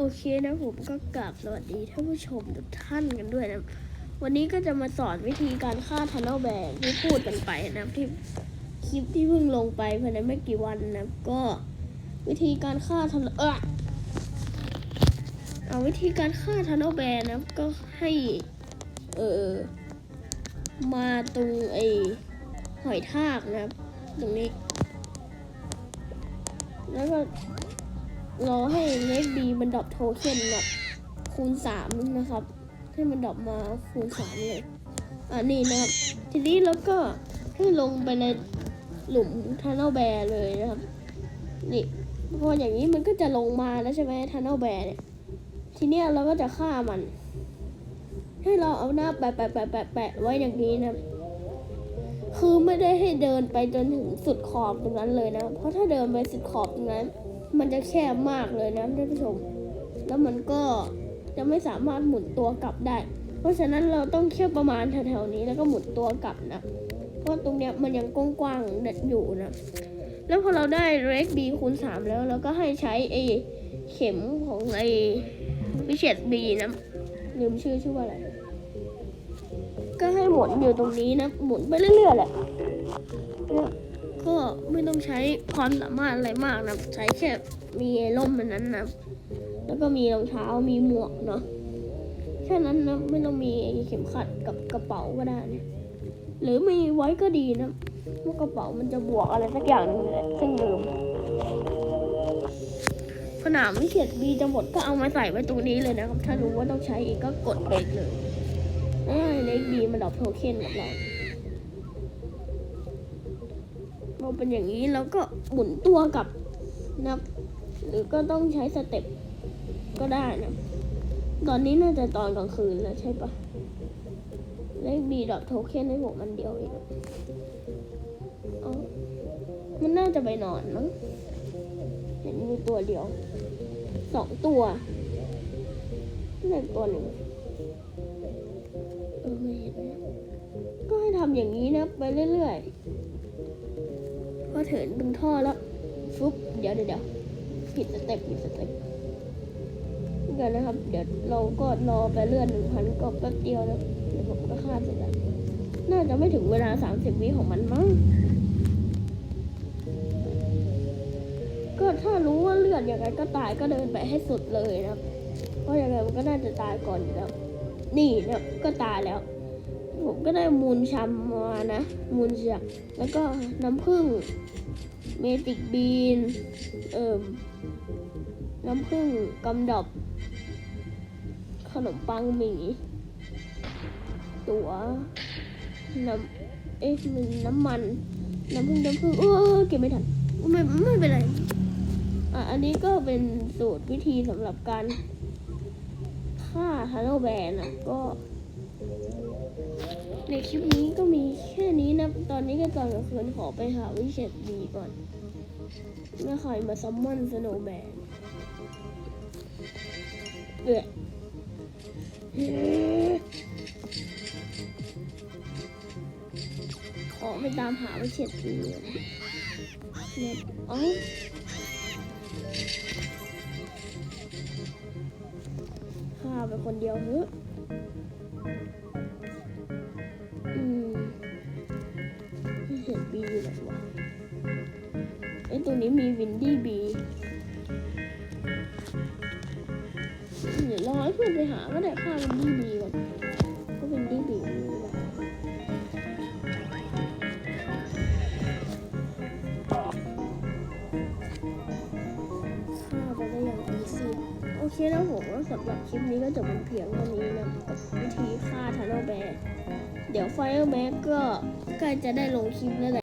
โอเคนะผมก็กราบสวัสดีท่านผู้ชมทุกท่านกันด้วยนะ วันนี้ก็จะมาสอนวิธีการฆ่าทันเนลแบงที่พูดกันไปนะที่คลิปที่เพิ่งลงไปภายในไม่กี่วันนะก็วิธีการฆ่าทันเออเอาวิธีการฆ่าทันเนลแบงนะก็ให้เออมาตรงไอหอยทากนะตรงนี้แล้วก็ รอให้เลฟบีมันดรอปโทเค็นแบบคูณสามนะครับ ให้มันดรอปมาคูณสามเลย อ่านี่นะครับ ทีนี้แล้วก็ให้ลงไปในหลุมทันเนลแบร์เลยนะครับ นี่พออย่างนี้มันก็จะลงมาแล้วใช่ไหมทันเนลแบร์เนี่ย ทีเนี้ยเราก็จะฆ่ามัน ให้เราเอาหน้าแปะแปะแปะแปะแปะไว้อย่างนี้นะครับคือไม่ได้ให้เดินไปจนถึงสุดขอบตรงนั้นเลยนะ เพราะถ้าเดินไปสุดขอบตรงนั้น มันจะแคบมากเลยนะท่านผู้ชม แล้วมันก็จะไม่สามารถหมุนตัวกลับได้ เพราะฉะนั้นเราต้องแค่ประมาณแถวๆนี้แล้วก็หมุนตัวกลับนะ เพราะตรงเนี้ยมันยังกว้างๆอยู่นะ แล้วพอเราได้เรกบีคูณสามแล้วเราก็ให้ใช้ไอ้เข็มของไอ้วิเชตบีนะ ลืมชื่อชื่อว่าอะไร ก็ให้หมุนอยู่ตรงนี้นะ หมุนไปเรื่อยๆแหละ ก็ไม่ต้องใช้ความสามารถอะไรมากนะ ใช้แค่มีร่มมันนั้นนะ แล้วก็มีรองเท้า มีหมวกเนาะ แค่นั้นนะ ไม่ต้องมีเข็มขัดกับกระเป๋าก็ได้นะ หรือมีไว้ก็ดีนะเพราะกระเป๋ามันจะบวกอะไรสักอย่างหนึงแหละซึ่งลืมผนามวิเศษบีจะหมดก็เอามาใส่ไว้ตรงนี้เลยนะครับ ถ้ารู้ว่าต้องใช้อีกก็กดเบรกเลยแล้วให้เล็กบีมันดอปโทเค็นกับเราพ อเป็นอย่างนี้เราก็หมุนตัวกลับนับหรือก็ต้องใช้สเต็ปก็ได้นะ ตอนนี้น่าจะตอนกลางคืนแล้วใช่ปะเล็กบีดรอปโทเค็นให้ผมมันเดียวเองมันน่าจะไปนอนมั้งเห็นมีตัวเดียว สองตัวเล็กตัวหนึ่งเออไม่เลยก็ให้ทำอย่างนี้นะ ไปเรื่อยๆ พอถึงตรงท่อแล้วฟุบเดี๋ยวเดี๋ยวเดี๋ยวผิดสเต็ปผิดสเต็ปเดี๋ยวนะครับ เดี๋ยวเราก็รอไปเลื่อนหนึ่งพันก็แป๊บเดียวนะเดี๋ยวผมก็ฆ่าเสร็จแล้วน่าจะไม่ถึงเวลาสามสิบวิของมันมั้งก็ถ้ารู้ว่าเลือดยังไงก็ตายก็เดินไปให้สุดเลยนะครับ เพราะอยังไงมันก็น่าจะตายก่อนอยู่แล้วนี่เนี่ยก็ตายแล้ว ผมก็ได้มูลชัมมานะ มูลจากแล้วก็น้ำผึ้งเมติกบีน เอ่มน้ำผึ้งกำดอบ ขนมปังหมี่ตัวน้ำเอ๊ะมันน้ำมัน น้ำผึ้งน้ำผึ้งเออเก็บไม่ทันไม่ไม่เป็นไรอะอันนี้ก็เป็นสูตรวิธีสำหรับการฆ่าฮัลโลแบนนะก็ ในคลิปนี้ก็มีแค่นี้นะ ตอนนี้ก็ตอนกลางคืนขอไปหาวิเศษดีก่อนไม่ใครมาซัมมอนสโนว์แบนเอื้อขอไปตามหาวิเศษดีเนี่ยเอ้าฆ่าไปคนเดียวเถอะ บีอยู่ไหนวะไอ้ตัวนี้มีวินดี้บีเดี๋ยวรอให้เพื่อนไปหาก็ได้ค่าวินดี้บีก่อนก็วินดี้บีมีอเปล่าฆ่าไปได้อย่างอีซี่โอเคแล้วผมว่าสำหรับคลิปนี้ก็จบเป็นเพียงเท่านี้นะกับวิธีฆ่าทันโนแบเดี๋ยวไฟเออร์แบ็กก็ใกล้จะได้ลงคลิปแล้วแหละ